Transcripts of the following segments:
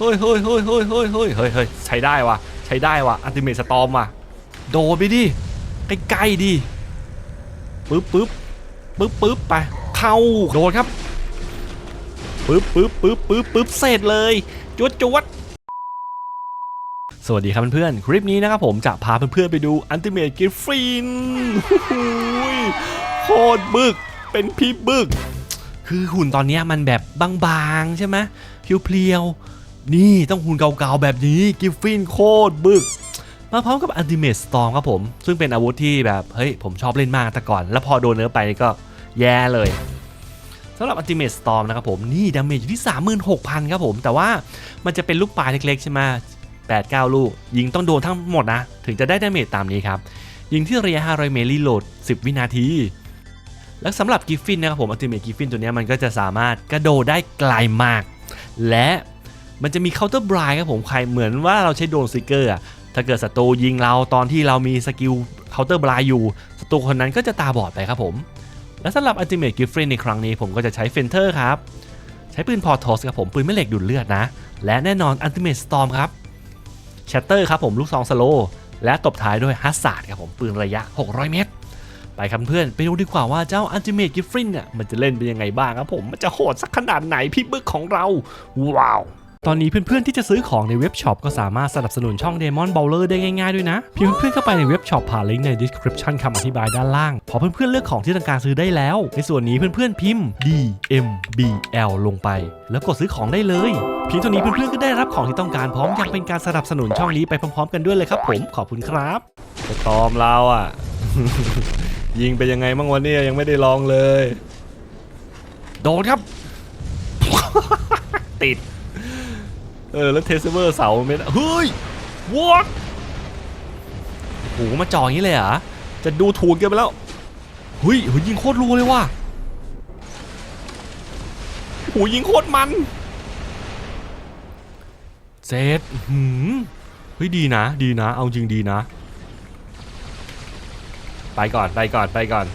เฮ้ยเฮ้ยเฮ้ยเฮ้ยเฮ้ยเฮ้ยเฮ้ยใช้ได้วะใช้ได้วะอันติเมทสตอมว่ะโดไปดิใกล้ๆดิปึ๊บปึ๊บปึ๊บปึ๊บไปเข้าโดนครับปึ๊บปึ๊บปึ๊บปึ๊บปึ๊บเสร็จเลยจวดจวดสวัสดีครับเพื่อนๆคลิปนี้นะครับผมจะพาเพื่อนๆไปดูอันติเมทกิฟฟินโคตรบึกเป็นพี่บึก คือหุ่นตอนนี้มันแบบบางๆใช่ไหมเพียวๆ นี่ต้องหุ่นเก่าๆแบบนี้กิฟฟินโคตรบึก มาพร้อมกับอันติเม e สตอมครับผม ซึ่งเป็นอาวุธที่แบบเฮ้ยผมชอบเล่นมากแต่ก่อน แล้วพอโดนเนื้อไปก็แย่เลยสำหรับอันติเม e สตอมนะครับผม นี่ดาเมจอยู่ที่ 36,000 ครับผม แต่ว่ามันจะเป็นลูกปลายเล็กๆ ใช่ไหม8 9ลูก ยิงต้องโดนทั้งหมดนะ ถึงจะได้ดาเมจตามนี้ครับ ยิงที่ระยะ 500 เมตรรีโหลด 10 วินาทีและสำหรับกิฟฟินนะครับผมอัลติเม e กิฟฟินตัวนี้มันก็จะสามารถกระโดดได้ไกลมาก และ มันจะมีเคาน์เตอร์บรายครับผมใครเหมือนว่าเราใช้โดนซิกเกอร์อะถ้าเกิดศัตรูยิงเราตอนที่เรามีสกิลเคาน์เตอร์บรายอยู่ศัตรูคนนั้นก็จะตาบอดไปครับผม และสำหรับอัลติเม e กิฟฟินในครั้งนี้ผมก็จะใช้เฟนเทอร์ครับ ใช้ปืนพอร์ทอสครับผมปืนแม่เหล็กดูดเลือดนะ และแน่นอนอัลติเม e สตอมครับแชตเตอร์ครับผมลูกซองสโลและตบท้ายด้วยฮัสซาร์ดครับผมปืนระยะ 600 เมตร ไปครับเพื่อนไปดูดีกว่าว่าเจ้าอันติเม e กิฟฟินเนี่ยมันจะเล่นเป็นยังไงบ้างครับผม มันจะโหดสักขนาดไหนพี่บึกของเรา ว้าว ตอนนี้เพื่อนๆที่จะซื้อของในเว็บช็อปก็สามารถสนับสนุนช่อง Demon Bowler ได้ง่ายๆด้วยนะเพียงเพื่อนๆเข้าไปในเว็บช็อปผ่านลิงก์ใน description คำอธิบายด้านล่าง พอเพื่อนๆเลือกของที่ต้องการซื้อได้แล้ว ในส่วนนี้เพื่อนๆพิมพ์ D M B L ลงไป แล้วกดซื้อของได้เลยเพียงเท่านี้เพื่อนๆก็ได้รับของที่ต้องการพร้อมยังเป็นการสนับสนุนช่องนี้ไปพร้อมๆ กันด้วยเลยครับ ผมขอบคุณครับไปตอมเราอะ ยิงไปยังไงบ้างวันนี้ยังไม่ได้ลองเลย โดนครับ ติด เออแล้วเทสเวอร์เสาไม่ได้เฮ้ยวอดโหมาจ่ออย่างนี้เลยเหรอจะดูถูกกันไปแล้วเฮ้ยเฮ้ยยิงโคตรรัวเลยว่ะโหยิงโคตรมันเซตหืมเฮ้ยดีนะ ดีนะ เอาจริงดีนะ ไปก่อนไปก่อนไปก่อน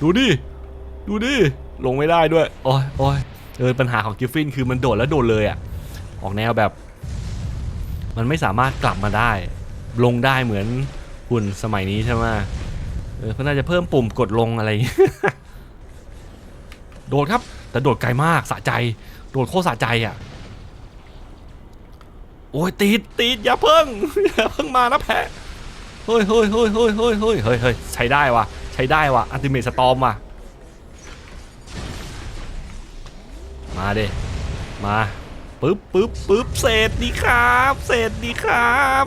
ดูดิ ดูดิ ลงไม่ได้ด้วย โอ้ยโอ้ยเออปัญหาของกิฟฟินคือมันโดดแล้วโดดเลยอะ ออกแนวแบบ มันไม่สามารถกลับมาได้ ลงได้เหมือนหุ่นสมัยนี้ใช่ไหมเออเขาน่าจะเพิ่มปุ่มกดลงอะไร โดดครับ แต่โดดไกลมากสะใจ โดดโคตรสะใจอะ โอ้ยติดติดอย่าเพิ่งอย่าเพิ่งมานะแพะเฮ้ยเฮ้ยเฮ้ยเฮ้ยเฮ้ยเฮ้ยเฮ้ยเฮ้ยใช้ได้วะใช้ได้วะอัติเมตสตอมว่ะมาเด้มา ปึ๊บปึ๊บปึ๊บเสร็จดีครับเสร็จดีครับ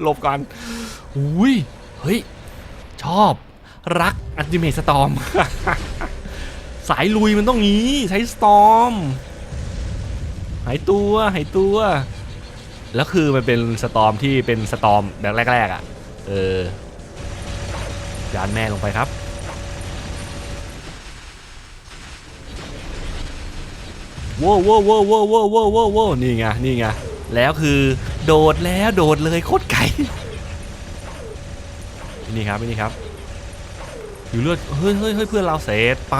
หลบก่อนอุ้ยเฮ้ย ชอบรักอัติเมทสตอม สายลุยมันต้องงี้ใช้สตอม หายตัวหายตัว แล้วคือมันเป็นสตอมที่เป็นสตอมแบบแรกๆอะ เออยานแม่ลงไปครับ โว้วโว้วโว้วโว้วโว้วโว้วโว้โว้นี่ไงนี่ไงแล้วคือโดดแล้วโดดเลยโคตรไกลนี่ครับนี่ครับอยู่เลือดเฮ้ยเฮ้ยเฮ้ยเพื่อนเราเสร็จไป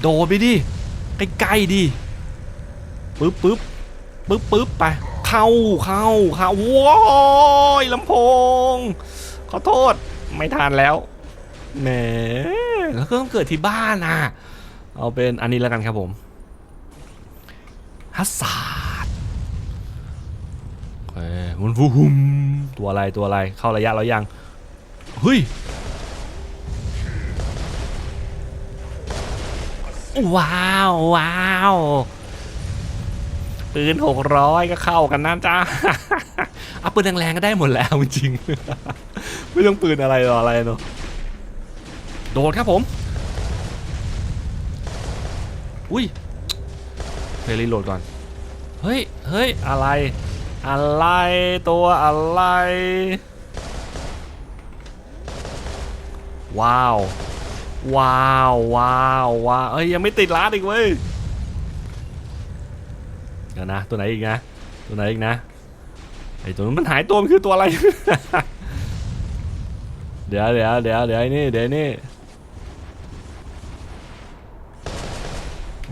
โดดไปดิใกล้ๆดิปึ๊บปึ๊บปึ๊บปึ๊บไปเข้าเข้าเข้าว้ยลำโพงขอโทษไม่ทานแล้วแหมแล้วก็ต้องเกิดที่บ้านอะ เอาเป็นอันนี้แล้วกันครับผมฮัสซาร์ดเอ้ยมันฟูหุมตัวอะไรตัวอะไรเข้าระยะแล้วยังเฮ้ยว้าวว้าวปืนหกร้อยก็เข้ากันนะจ้าเอาปืนแรงๆก็ได้หมดแล้วจริงๆไม่ต้องปืนอะไรหรออะไรเนาะโดดครับผม อุ้ยเพลรีโหลดก่อน เฮ้ย เฮ้ย อะไร อะไรตัวอะไร ว้าว ว้าวว้าวว้าวเอ้ย ยังไม่ติดร้านอีกเว้ยเดี๋ยวนะ ตัวไหนอีกนะ ตัวไหนอีกนะ ไอตัวนั้นมันหายตัวมันคือตัวอะไร เดี๋ยวเดี๋ยวเดี๋ยวเดี๋ยวนี่เดี๋ยวนี่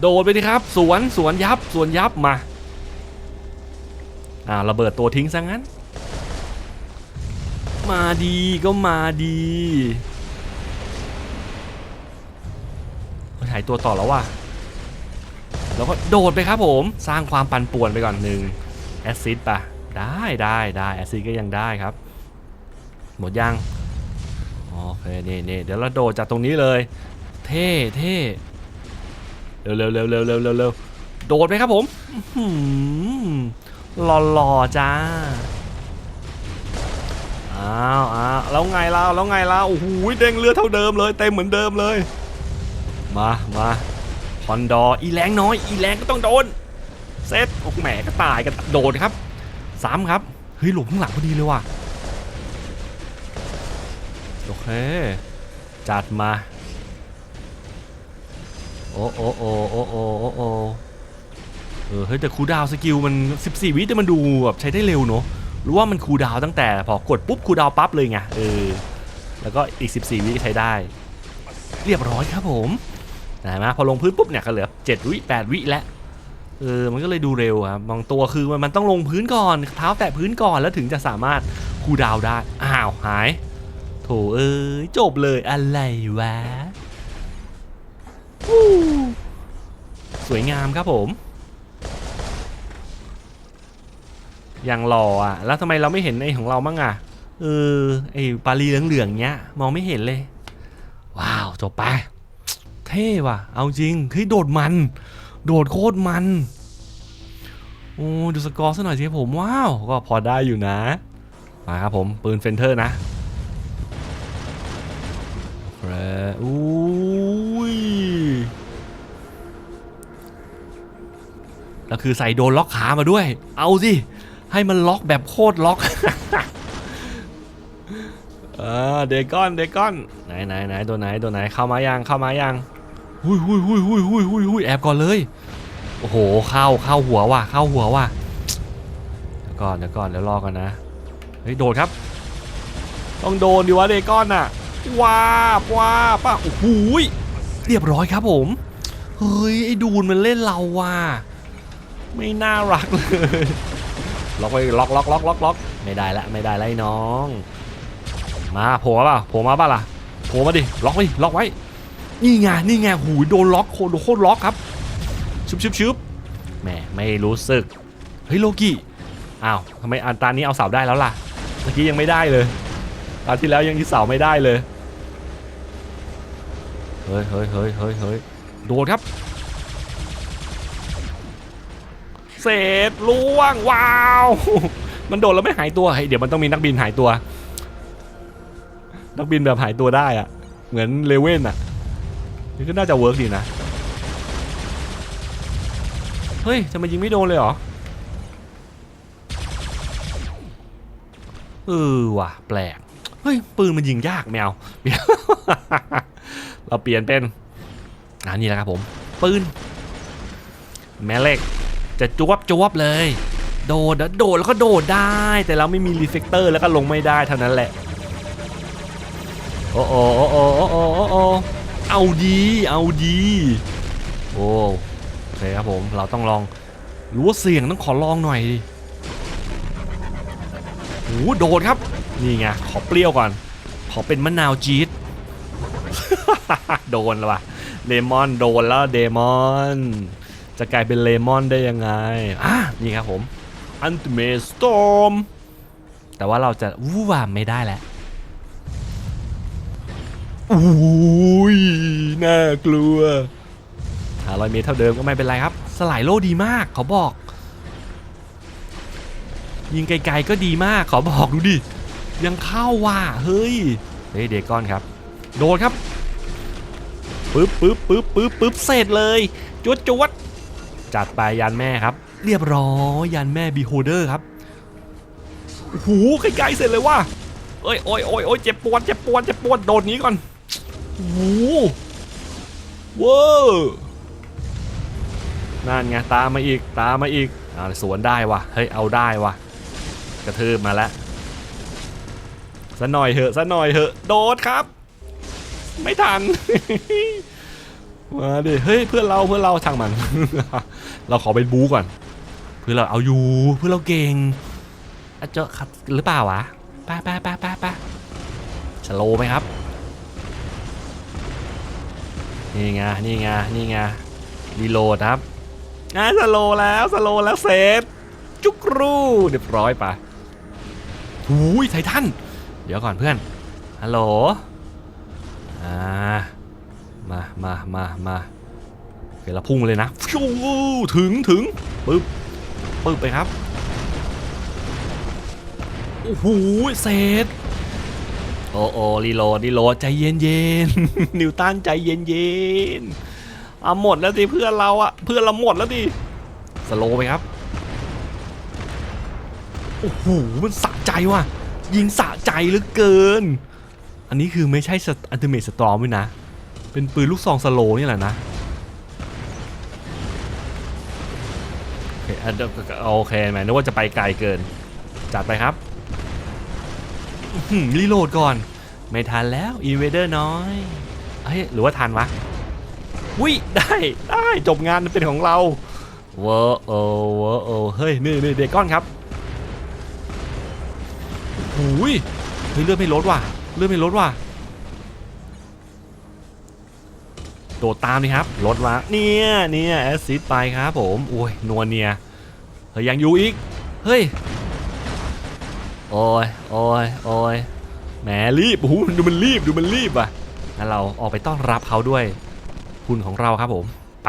โดดไปดิครับ สวนสวนยับสวนยับมาอ่าระเบิดตัวทิ้งซะงั้น มาดีก็มาดีมันหายตัวต่อแล้วว่ะแล้วก็โดดไปครับผมสร้างความปั่นป่วนไปก่อนหนึ่งแอซซิดปะได้ได้ได้แอซซิดก็ยังได้ครับ หมดยังโอเคเนี่นี่เดี๋ยวเราโดดจากตรงนี้เลย เท่เท่ เร็วเร็วเร็วเร็วเร็วเร็วเร็วโดดไปครับผมหล่อหล่อๆจ้าอ้าวอ้าวแล้วไงล่ะแล้วไงล่ะโอ้โหเด้งเลือดเท่าเดิมเลยเต็มเหมือนเดิมเลย มามาคอนดอร์อีแรงน้อยอีแรงก็ต้องโดนเซตโอ้แหมก็ตายกันโดดครับซ้ำครับเฮ้ยหลบข้างหลังพอดีเลยว่ะโอเคจัดมา อ้โอ้โอ้โอ้โอ้โอ้โอ้เออเฮ้ยแต่คูดาวสกิลมัน 14 วิแต่มันดูแบบใช้ได้เร็วเนอะรู้ว่ามันคูดาวตั้งแต่พอกดปุ๊บคูดาวปั๊บเลยไงเออแล้วก็อีก 14 วิก็ใช้ได้ เรียบร้อยครับผมเห็นไหมพอลงพื้นปุ๊บเนี่ยก็เหลือ 7 วิ 8 วิแล้วเออมันก็เลยดูเร็วครับบางตัวคือมันมันต้องลงพื้นก่อนเท้าแตะพื้นก่อนแล้วถึงจะสามารถคูดาวได้อ้าวหายโถเอ้ยจบเลยอะไรวะ สวยงามครับผมอย่างหล่ออะ แล้วทำไมเราไม่เห็นไอ้ของเราบ้างอะเออไอ้ปาลีเหลืองๆเนี้ย มองไม่เห็นเลย ว้าวจบไป เท่ว่ะ เอาจริงเฮ้ยโดดมัน โดดโคตรมันโอ้ดูสกอร์ซะหน่อยสิผมว้าว ก็พอได้อยู่นะ มาครับผม ปืนเฟนเทอร์นะโอเคอุ้ แล้วคือใส่โดนล็อกขามาด้วย เอาสิ ให้มันล็อกแบบโคตรล็อกเออเดกอนเดกอนไหนไหนไหนตัวไหนตัวไหนเข้ามายังเข้ามายังหุยหุยหุยหุยหุยหุยหุยแอบก่อนเลยโอ้โหเข้าเข้าหัวว่ะเข้าหัวว่ะเดี๋ยวก่อนเดี๋ยวก่อนเดี๋ยวรอกันนะเฮ้ยโดดครับ ต้องโดนดิวะเดกอนน่ะว้าบว้าบป่ะโอ้โหยเรียบร้อยครับผมเฮ้ยไอ้ดูนมันเล่นเราว่ะ ไม่น่ารักเลยล็อกไปล็อกล็อกล็อกล็อกล็อกไม่ได้ละไม่ได้ละไอ้น้อง มาโผล่มาป่ะโผล่มาป่ะล่ะโผล่มาดิล็อกไว้ล็อกไว้ นี่ไงนี่ไงหูยโดนล็อกโคโดนโคตรล็อกครับชุบชุบชุบแหมไม่รู้สึกเฮ้ยโลกิอ้าวทำไมอันตานี้เอาเสาได้แล้วล่ะเมื่อกี้ยังไม่ได้เลยตอนที่แล้วยังที่เสาไม่ได้เลยเฮ้ยเฮ้ยเฮ้ยเฮ้ยเฮ้ยโดดครับ เศษล่วงว้าว มันโดดแล้วไม่หายตัวเฮ้ยเดี๋ยวมันต้องมีนักบินหายตัว นักบินแบบหายตัวได้อะเหมือนเลเว่นอะนี่ก็น่าจะเวิร์กดีนะ เฮ้ยจะมายิงไม่โดนเลยเหรอเออว่ะแปลก เฮ้ย ปืนมันยิงยากแมวเปลี่ยนเราเปลี่ยนเป็นอันนี้แหละครับผม ปืน แม่เหล็ก จะจวบจวบเลย โดดโดดแล้วก็โดดได้ แต่เราไม่มีรีเฟกเตอร์แล้วก็ลงไม่ได้เท่านั้นแหละ โอ้โอ้โอ้โอ้โอ้โอ้เอาดีเอาดีโอ้โอเคครับผมเราต้องลองรู้เสียงต้องขอลองหน่อยดิโอ้โดดครับนี่ไงขอเปรี้ยวก่อน ขอเป็นมะนาวจี๊ดโดนแล้วว่ะเดมอนโดนแล้วเดมอน จะกลายเป็นเลมอนได้ยังไงอะนี่ครับผมอันติเมสตอมแต่ว่าเราจะวู้วามไม่ได้แล้วอุ้ยน่ากลัวหาร้อยเมตรเท่าเดิมก็ไม่เป็นไรครับ สลายโลดีมากเขาบอก ยิงไกลๆก็ดีมากขอบอกดูดิ ยังเข้าว่ะเฮ้ยเฮ้ยเดกอนครับ โดนครับปึ๊บปึ๊บปึ๊บปึ๊บปึ๊บเสร็จเลยจวดจวด จัดไปยันแม่ครับ เรียบร้อยยันแม่บีโฮเดอร์ครับโอ้โหใกล้ๆเสร็จเลยว่ะเอ้ยโอ้ยโอ้ยโอ้ยเจ็บปวดเจ็บปวดเจ็บปวดโดดนี้ก่อนโอ้โหเว้อนั่นไงตามมาอีกตามมาอีกอ่าสวนได้วะเฮ้ยเอาได้วะกระทืบมาแล้วสะหน่อยเหอะสะหน่อยเหอะโดดครับ ไม่ทัน มาดิเฮ้ยเพื่อนเราเพื่อนเราช่างมัน เราขอไปบู๊ก่อน เพื่อนเราเอาอยู่เพื่อนเราเก่งอะเจอขัดหรือเปล่าวะป้าป้าป้าป้าป้าสโลไหมครับนี่ไงนี่ไงนี่ไงรีโหลดครับอะสโลแล้วสโลแล้วเซฟจุกรูเรียบร้อยปะหูยไททันเดี๋ยวก่อนเพื่อนฮัลโหลอ่า มามามามาโอเคเราพุ่งเลยนะฟิวถึงถึงปึ๊บปึ๊บไปครับ โอ้โหเซตโอ้โอ้รีโหลดรีโหลดใจเย็นเย็นนิวตันใจเย็นเย็นเอาหมดแล้วสิเพื่อนเราอะเพื่อนเราหมดแล้วดิสโลไปครับโอ้โหมันสะใจว่ะยิงสะใจเหลือเกิน อันนี้คือไม่ใช่อันติเมทสตอมด้วยนะ เป็นปืนลูกซองสโลนี่แหละนะโอเคอันเดยวโอเคแหมนึกว่าจะไปไกลเกิน จัดไปครับรีโหลดก่อน ไม่ทันแล้วอีเวเดอร์น้อยเฮ้ยหรือว่าทันวะวิได้ได้จบงานเป็นของเราเวอร์โอเวอร์โอเฮ้ยนี่นี่เดก้อนครับหูยเฮ้ยเลือดไม่ลดว่ะเลือดไม่ลดว่ะ โดดตามนี่ครับลดวะเนี่ยเนี่ยแอสซิดไปครับผมโอ้ยนัวเนียเฮ้ยยังอยู่อีกเฮ้ยโอ้ยโอ้ยโอ้ยแหมรีบโอ้โหดูมันรีบดูมันรีบอะงั้นเราออกไปต้อนรับเขาด้วยคุณของเราครับผมไป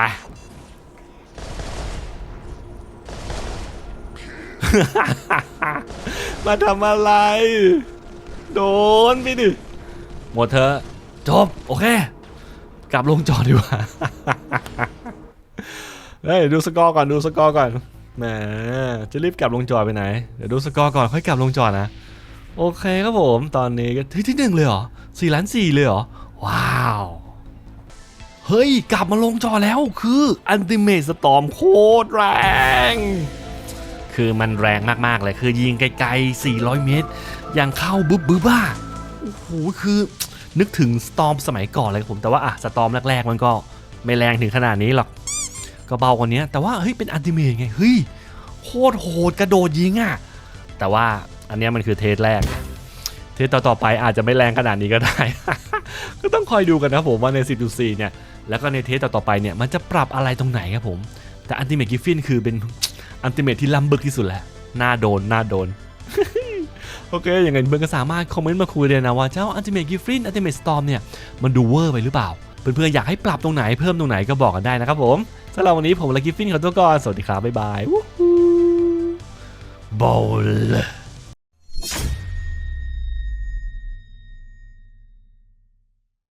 มาทำอะไร โดนไปดิ หมดเถอจบ โอเค กลับลงจอดีกว่า เฮ้ยดูสกอร์ก่อนดูสกอร์ก่อน แหมจะรีบกลับลงจอไปไหน เดี๋ยวดูสกอร์ก่อนค่อยกลับลงจอนะ โอเคครับผมตอนนี้ก็ที่ที่หนึ่งเลยเหรอสี่ล้านสี่เลยเหรอ ว้าวเฮ้ย กลับมาลงจอแล้วคืออันติเม e สตอมโคตรแรง คือมันแรงมาก ๆ เลย คือยิงไกล ๆ 400 เมตร ยังเข้าบึ๊บบึ๊บบ้าโอ้โห คือ นึกถึงสตอมสมัยก่อนเลยครับผมแต่ว่าอะสตอมแรกๆ มันก็ไม่แรงถึงขนาดนี้หรอกก็เบากว่านี้แต่ว่าเฮ้ยเป็นอันติเมทไงเฮ้ยโคตรโหดกระโดดยิงอะแต่ว่าอันนี้มันคือเทสแรก เทสต่อๆไปอาจจะไม่แรงขนาดนี้ก็ได้ ก็ต้องคอยดูกันนะผมว่าใน 10.4 เนี่ยแล้วก็ในเทสต่อๆไปเนี่ยมันจะปรับอะไรตรงไหนครับผม แต่อันติเมทกิฟฟินคือเป็นอันติเมทที่ล้ำบึกที่สุดแล้วน่าโดนน่าโดน โอเค อย่างไงเพื่อนก็สามารถคอมเมนต์มาคุยเลยนะว่าเจ้าอันติเมทกิฟฟินอันติเมทสตอมเนี่ยมันดูเวอร์ไปหรือเปล่า เพื่อนๆอยากให้ปรับตรงไหนเพิ่มตรงไหนก็บอกกันได้นะครับผมสำหรับวันนี้ผมและกิฟฟินขอตัวก่อนสวัสดีครับบ๊ายบายวู้ฮู้บอล